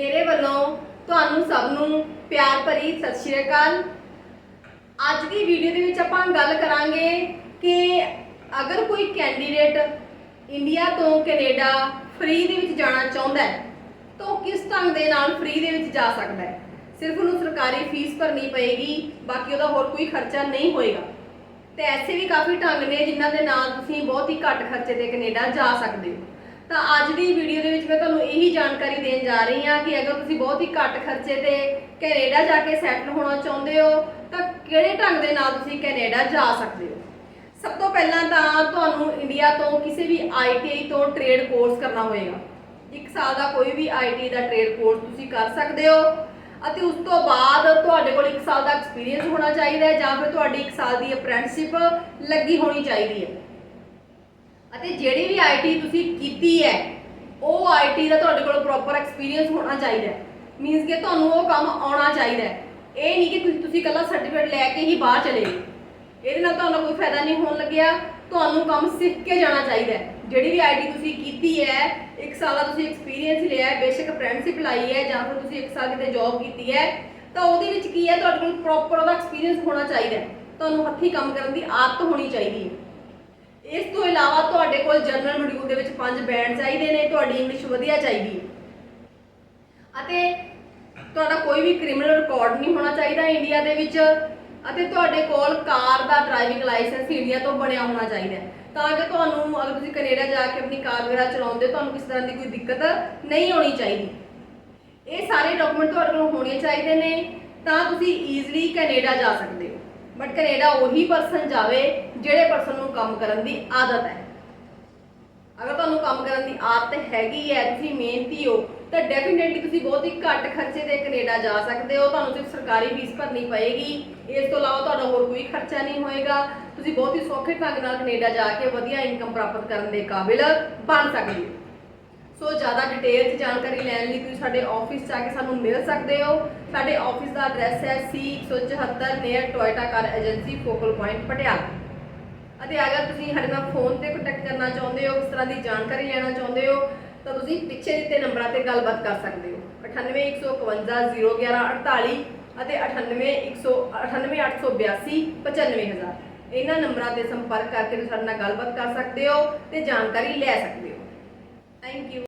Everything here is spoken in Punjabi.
ਮੇਰੇ ਵੱਲੋਂ ਤੁਹਾਨੂੰ ਸਭ ਨੂੰ ਪਿਆਰ ਭਰੀ ਸਤਿ ਸ਼੍ਰੀ ਅਕਾਲ। ਅੱਜ ਦੀ ਵੀਡੀਓ ਦੇ ਵਿੱਚ ਆਪਾਂ ਗੱਲ ਕਰਾਂਗੇ ਕਿ ਅਗਰ ਕੋਈ ਕੈਂਡੀਡੇਟ ਇੰਡੀਆ ਤੋਂ ਕੈਨੇਡਾ ਫ੍ਰੀ ਦੇ ਵਿੱਚ ਜਾਣਾ ਚਾਹੁੰਦਾ ਹੈ, ਤਾਂ ਉਹ ਕਿਸ ਢੰਗ ਦੇ ਨਾਲ ਫ੍ਰੀ ਦੇ ਵਿੱਚ ਜਾ ਸਕਦਾ ਹੈ? ਸਿਰਫ ਉਹਨੂੰ ਸਰਕਾਰੀ ਫੀਸ ਭਰਨੀ ਪਏਗੀ, ਬਾਕੀ ਉਹਦਾ ਹੋਰ ਕੋਈ ਖਰਚਾ ਨਹੀਂ ਹੋਏਗਾ। ਤੇ ਐਸੇ ਵੀ ਕਾਫੀ ਢੰਗ ਨੇ ਜਿਨ੍ਹਾਂ ਦੇ ਨਾਲ ਤੁਸੀਂ ਬਹੁਤ ਹੀ ਘੱਟ ਖਰਚੇ ਤੇ ਕੈਨੇਡਾ ਜਾ ਸਕਦੇ ਹੋ। ਤਾਂ ਅੱਜ ਦੀ ਵੀਡੀਓ ਦੇ ਵਿੱਚ ਮੈਂ ਤੁਹਾਨੂੰ ਇਹੀ ਜਾਣਕਾਰੀ ਦੇਣ ਜਾ ਰਹੀ ਹਾਂ ਕਿ ਅਗਰ ਤੁਸੀਂ ਬਹੁਤ ਹੀ ਘੱਟ ਖਰਚੇ ਤੇ ਕੈਨੇਡਾ ਜਾ ਕੇ ਸੈਟਲ ਹੋਣਾ ਚਾਹੁੰਦੇ ਹੋ, ਤਾਂ ਕਿਹੜੇ ਢੰਗ ਦੇ ਨਾਲ ਤੁਸੀਂ ਕੈਨੇਡਾ ਜਾ ਸਕਦੇ ਹੋ? ਸਭ ਤੋਂ ਪਹਿਲਾਂ ਤਾਂ ਤੁਹਾਨੂੰ ਇੰਡੀਆ ਤੋਂ ਕਿਸੇ ਵੀ ਆਈਟੀਆਈ ਤੋਂ ਟ੍ਰੇਡ ਕੋਰਸ ਕਰਨਾ ਹੋਏਗਾ। ਇੱਕ ਸਾਲ ਦਾ ਕੋਈ ਵੀ ਆਈਟੀ ਦਾ ਟ੍ਰੇਡ ਕੋਰਸ ਤੁਸੀਂ ਕਰ ਸਕਦੇ ਹੋ ਅਤੇ ਉਸ ਤੋਂ ਬਾਅਦ ਤੁਹਾਡੇ ਕੋਲ 1 ਸਾਲ ਦਾ ਐਕਸਪੀਰੀਅੰਸ ਹੋਣਾ ਚਾਹੀਦਾ ਹੈ ਜਾਂ ਫਿਰ ਤੁਹਾਡੀ 1 ਸਾਲ ਦੀ ਅਪ੍ਰੈਂਟਿਸਸ਼ਿਪ ਲੱਗੀ ਹੋਣੀ ਚਾਹੀਦੀ ਹੈ। ਅਤੇ ਜਿਹੜੀ ਵੀ ਆਈਟੀ ਤੁਸੀਂ ਕੀਤੀ ਹੈ, ਉਹ ਆਈਟੀ ਦਾ ਤੁਹਾਡੇ ਕੋਲ ਪ੍ਰੋਪਰ ਐਕਸਪੀਰੀਅੰਸ ਹੋਣਾ ਚਾਹੀਦਾ ਹੈ। ਮੀਨਸ ਕਿ ਤੁਹਾਨੂੰ ਉਹ ਕੰਮ ਆਉਣਾ ਚਾਹੀਦਾ ਹੈ। ਇਹ ਨਹੀਂ ਕਿ ਤੁਸੀਂ ਤੁਸੀਂ ਇਕੱਲਾ ਸਰਟੀਫਿਕੇਟ ਲੈ ਕੇ ਹੀ ਬਾਹਰ ਚਲੇ ਗਏ। ਇਹਦੇ ਨਾਲ ਤੁਹਾਨੂੰ ਕੋਈ ਫਾਇਦਾ ਨਹੀਂ ਹੋਣ ਲੱਗਿਆ। ਤੁਹਾਨੂੰ ਕੰਮ ਸਿੱਖ ਕੇ ਜਾਣਾ ਚਾਹੀਦਾ ਹੈ। ਜਿਹੜੀ ਵੀ ਆਈਟੀ ਤੁਸੀਂ ਕੀਤੀ ਹੈ, ਇੱਕ ਸਾਲ ਦਾ ਤੁਸੀਂ ਐਕਸਪੀਰੀਅੰਸ ਲਿਆ ਹੈ, ਬੇਸ਼ੱਕ ਅਪ੍ਰੈਂਟਿਸਸ਼ਿਪ ਲਾਈ ਹੈ, ਜਾਂ ਫਿਰ ਤੁਸੀਂ ਇੱਕ ਸਾਲ ਕਿਤੇ ਜੌਬ ਕੀਤੀ ਹੈ, ਤਾਂ ਉਹਦੇ ਵਿੱਚ ਕੀ ਹੈ? ਤੁਹਾਡੇ ਕੋਲ ਪ੍ਰੋਪਰ ਉਹਦਾ ਐਕਸਪੀਰੀਅੰਸ ਹੋਣਾ ਚਾਹੀਦਾ ਹੈ। ਤੁਹਾਨੂੰ ਹੱਥੀਂ ਕੰਮ ਕਰਨ ਦੀ ਆਦਤ ਹੋਣੀ ਚਾਹੀਦੀ ਹੈ। ਇਸ ਤੋਂ ਇਲਾਵਾ ਤੁਹਾਡੇ ਕੋਲ ਜਨਰਲ ਮੋਡਿਊਲ ਦੇ ਵਿੱਚ ਪੰਜ ਬੈਂਡ ਚਾਹੀਦੇ ਨੇ, ਤੁਹਾਡੀ ਇੰਗਲਿਸ਼ ਵਧੀਆ ਚਾਹੀਦੀ ਹੈ। ਅਤੇ ਤੁਹਾਡਾ ਕੋਈ ਵੀ ਕ੍ਰਿਮੀਨਲ ਰਿਕਾਰਡ ਨਹੀਂ ਹੋਣਾ ਚਾਹੀਦਾ ਇੰਡੀਆ ਦੇ ਵਿੱਚ, ਅਤੇ ਤੁਹਾਡੇ ਕੋਲ ਕਾਰ ਦਾ ਡਰਾਈਵਿੰਗ ਲਾਇਸੈਂਸ ਇੰਡੀਆ ਤੋਂ ਬਣਿਆ ਹੋਣਾ ਚਾਹੀਦਾ ਹੈ। ਤਾਂ ਕਿ ਤੁਹਾਨੂੰ, ਅਗਰ ਤੁਸੀਂ ਕੈਨੇਡਾ ਜਾ ਕੇ ਆਪਣੀ ਕਾਰ ਵਗੈਰਾ ਚਲਾਉਂਦੇ ਹੋ, ਤੁਹਾਨੂੰ ਕਿਸੇ ਤਰ੍ਹਾਂ ਦੀ ਕੋਈ ਦਿੱਕਤ ਨਹੀਂ ਹੋਣੀ ਚਾਹੀਦੀ। ਇਹ ਸਾਰੇ ਡਾਕੂਮੈਂਟ ਤੁਹਾਡੇ ਕੋਲ ਹੋਣੇ ਚਾਹੀਦੇ ਨੇ, ਤਾਂ ਤੁਸੀਂ ਈਜ਼ੀਲੀ ਕੈਨੇਡਾ ਜਾ ਸਕਦੇ ਹੋ। ਬਟ ਕੈਨੇਡਾ ਉਹੀ ਪਰਸਨ ਜਾਵੇ ਜਿਹੜੇ ਪਰਸਨ ਨੂੰ ਕੰਮ ਕਰਨ ਦੀ ਆਦਤ ਹੈ। ਅਗਰ ਤੁਹਾਨੂੰ ਕੰਮ ਕਰਨ ਦੀ ਆਦਤ ਹੈਗੀ ਹੈ, ਤੁਸੀਂ ਮਿਹਨਤੀ ਹੋ, ਤਾਂ ਡੈਫੀਨਿਟਲੀ ਤੁਸੀਂ ਬਹੁਤ ਹੀ ਘੱਟ ਖਰਚੇ ਤੇ ਕੈਨੇਡਾ ਜਾ ਸਕਦੇ ਹੋ। ਤੁਹਾਨੂੰ ਸਿਰਫ ਸਰਕਾਰੀ ਫੀਸ ਭਰਨੀ ਪਏਗੀ। ਇਸ ਤੋਂ ਇਲਾਵਾ ਤੁਹਾਡਾ ਹੋਰ ਕੋਈ ਖਰਚਾ ਨਹੀਂ ਹੋਏਗਾ। ਤੁਸੀਂ ਬਹੁਤ ਹੀ ਸੌਖੇ ਢੰਗ ਨਾਲ ਕੈਨੇਡਾ ਜਾ ਕੇ ਵਧੀਆ ਇਨਕਮ ਪ੍ਰਾਪਤ ਕਰਨ ਦੇ ਕਾਬਿਲ ਬਣ ਸਕਦੇ ਹੋ। ਸੋ ਜ਼ਿਆਦਾ ਡਿਟੇਲ 'ਚ ਜਾਣਕਾਰੀ ਲੈਣ ਲਈ ਤੁਸੀਂ ਸਾਡੇ ਆਫਿਸ 'ਚ ਆ ਕੇ ਸਾਨੂੰ ਮਿਲ ਸਕਦੇ ਹੋ। ਸਾਡੇ ਆਫਿਸ ਦਾ ਐਡਰੈਸ ਹੈ C174 near Toyota car agency focal point Patiala. ਅਤੇ ਅਗਰ ਤੁਸੀਂ ਸਾਡੇ ਨਾਲ ਫੋਨ ਤੇ ਕੰਟੈਕਟ ਕਰਨਾ ਚਾਹੁੰਦੇ ਹੋ, ਕਿਸ ਤਰ੍ਹਾਂ ਦੀ ਜਾਣਕਾਰੀ ਲੈਣਾ ਚਾਹੁੰਦੇ ਹੋ, ਤਾਂ ਤੁਸੀਂ ਪਿੱਛੇ ਦਿੱਤੇ ਨੰਬਰਾਂ ਤੇ ਗੱਲਬਾਤ ਕਰ ਸਕਦੇ ਹੋ। 9815011148 ਅਤੇ 981882 95000 ਇਹਨਾਂ ਨੰਬਰਾਂ ਤੇ ਸੰਪਰਕ ਕਰਕੇ ਤੁਸੀਂ ਸਾਡੇ ਨਾਲ ਗੱਲਬਾਤ ਕਰ ਸਕਦੇ ਹੋ ਤੇ ਜਾਣਕਾਰੀ ਲੈ ਸਕਦੇ ਹੋ। Thank you